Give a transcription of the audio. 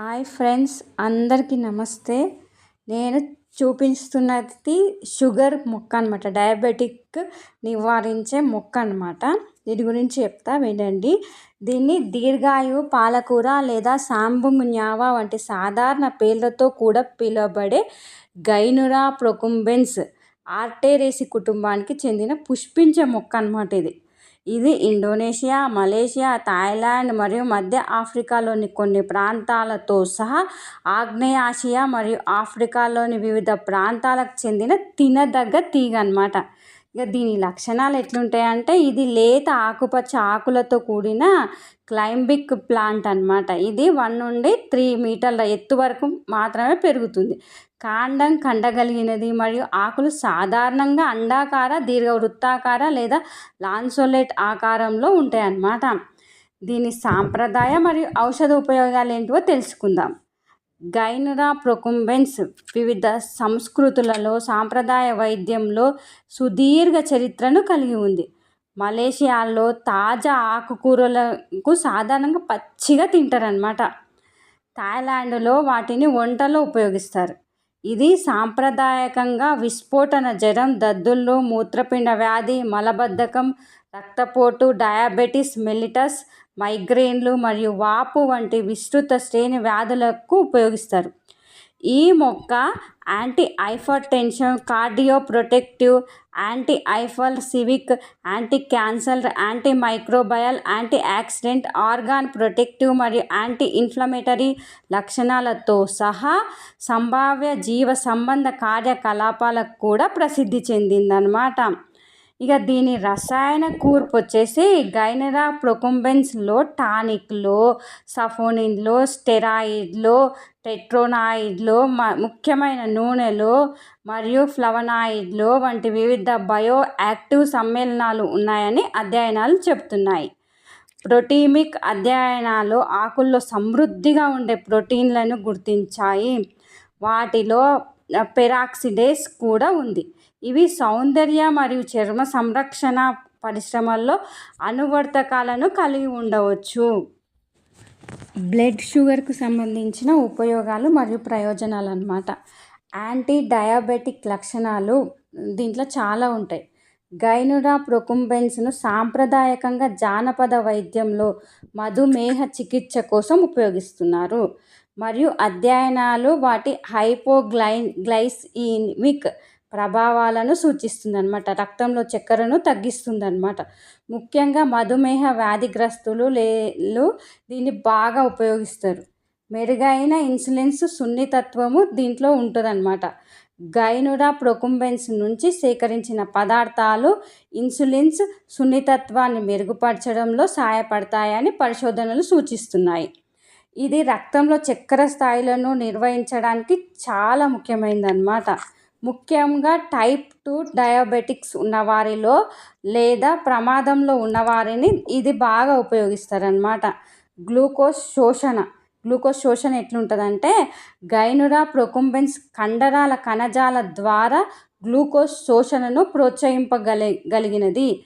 Hi friends అందరికీ నమస్తే. నేను చూపిస్తున్నది షుగర్ మొక్క అనమాట డయాబెటిక్ నివారించే మొక్క అనమాట దీని గురించి చెప్తా వినండి. దీన్ని దీర్ఘాయు పాలకూర లేదా సాంబుంగ్ న్యావా వంటి సాధారణ పేర్లతో కూడా పిలువబడే గైనురా ప్రొకుంబెన్స్ ఆర్టేరేసి కుటుంబానికి చెందిన పుష్పించే మొక్క అనమాట ఇది. ఇది ఇండోనేషియా మలేషియా థాయిలాండ్ మరియు మధ్య ఆఫ్రికాలోని కొన్ని ప్రాంతాలతో సహా ఆగ్నేయాసియా మరియు ఆఫ్రికాలోని వివిధ ప్రాంతాలకు చెందిన తినదగ్గ తీగ అనమాట ఇక దీని లక్షణాలు ఎట్లుంటాయంటే ఇది లేత ఆకుపచ్చ ఆకులతో కూడిన క్లైంబిక్ ప్లాంట్ అనమాట ఇది వన్ నుండి త్రీ మీటర్ల ఎత్తు వరకు మాత్రమే పెరుగుతుంది. కాండం కండగలిగినది మరియు ఆకులు సాధారణంగా అండాకార దీర్ఘ వృత్తాకార లేదా లాన్సోలేట్ ఆకారంలో ఉంటాయి అన్నమాట దీని సాంప్రదాయ మరియు ఔషధ ఉపయోగాలు ఏంటివో తెలుసుకుందాం. గైనరా ప్రొకుంబెన్స్ వివిధ సంస్కృతులలో సాంప్రదాయ వైద్యంలో సుదీర్ఘ చరిత్రను కలిగి ఉంది. మలేషియాలో తాజా ఆకుకూరలకు సాధారణంగా పచ్చిగా తింటారనమాట థాయిలాండ్లో వాటిని వంటలో ఉపయోగిస్తారు. ఇది సాంప్రదాయకంగా విస్ఫోటన జ్వరం దద్దుళ్ళు మూత్రపిండ వ్యాధి మలబద్ధకం రక్తపోటు డయాబెటిస్ మెలిటస్ మైగ్రేన్లు మరియు వాపు వంటి విస్తృత శ్రేణి వ్యాధులకు ఉపయోగిస్తారు. ఈ మొక్క anti hyper tension cardio protective anti ఐఫల్ civic anti cancer anti microbial anti oxidant organ protective మరియు యాంటీ ఇన్ఫ్లమేటరీ లక్షణాలతో సహా సంభావ్య జీవ సంబంధ కార్యకలాపాలకు కూడా ప్రసిద్ధి చెందిందనమాట ఇక దీని రసాయన కూర్పు వచ్చేసి గైనరా ప్రొకుంబెన్స్లో టానిక్లో సఫోనిన్లో స్టెరాయిడ్లో టెట్రోనాయిడ్లో మ ముఖ్యమైన నూనెలో మరియు ఫ్లవనాయిడ్లో వంటి వివిధ బయో యాక్టివ్ సమ్మేళనాలు ఉన్నాయని అధ్యయనాలు చెబుతున్నాయి. ప్రోటీమిక్ అధ్యయనాలు ఆకుల్లో సమృద్ధిగా ఉండే ప్రోటీన్లను గుర్తించాయి. వాటిలో పెరాక్సిడేస్ కూడా ఉంది. ఇవి సౌందర్య మరియు చర్మ సంరక్షణ పరిశ్రమల్లో అనువర్తకాలను కలిగి ఉండవచ్చు. బ్లడ్ షుగర్కు సంబంధించిన ఉపయోగాలు మరియు ప్రయోజనాలు అన్నమాట యాంటీ డయాబెటిక్ లక్షణాలు దీంట్లో చాలా ఉంటాయి. గైనుడా ప్రొకుంబెన్స్ను సాంప్రదాయకంగా జానపద వైద్యంలో మధుమేహ చికిత్స కోసం ఉపయోగిస్తున్నారు. మరియు అధ్యయనాలు వాటి హైపోగ్లై గ్లైసిమిక్ ప్రభావాలను సూచిస్తుంది అనమాట రక్తంలో చక్కెరను తగ్గిస్తుందన్నమాట. ముఖ్యంగా మధుమేహ వ్యాధిగ్రస్తులు లేలు దీన్ని బాగా ఉపయోగిస్తారు. మెరుగైన ఇన్సులిన్స్ సున్నితత్వము దీంట్లో ఉంటుందన్నమాట. గైనురా ప్రొకుంబెన్స్ నుంచి సేకరించిన పదార్థాలు ఇన్సులిన్స్ సున్నితత్వాన్ని మెరుగుపరచడంలో సహాయపడతాయని పరిశోధనలు సూచిస్తున్నాయి. ఇది రక్తంలో చక్కెర స్థాయిలను నిర్వహించడానికి చాలా ముఖ్యమైనదన్నమాట ముఖ్యంగా టైప్ టూ డయాబెటిక్స్ ఉన్నవారిలో లేదా ప్రమాదంలో ఉన్నవారిని ఇది బాగా ఉపయోగిస్తారనమాట గ్లూకోజ్ శోషణ. గ్లూకోజ్ శోషణ ఎట్లుంటుందంటే గైనురా ప్రొకుంబెన్స్ కండరాల కణజాల ద్వారా గ్లూకోజ్ శోషణను ప్రోత్సహింపగలి గలిగినది.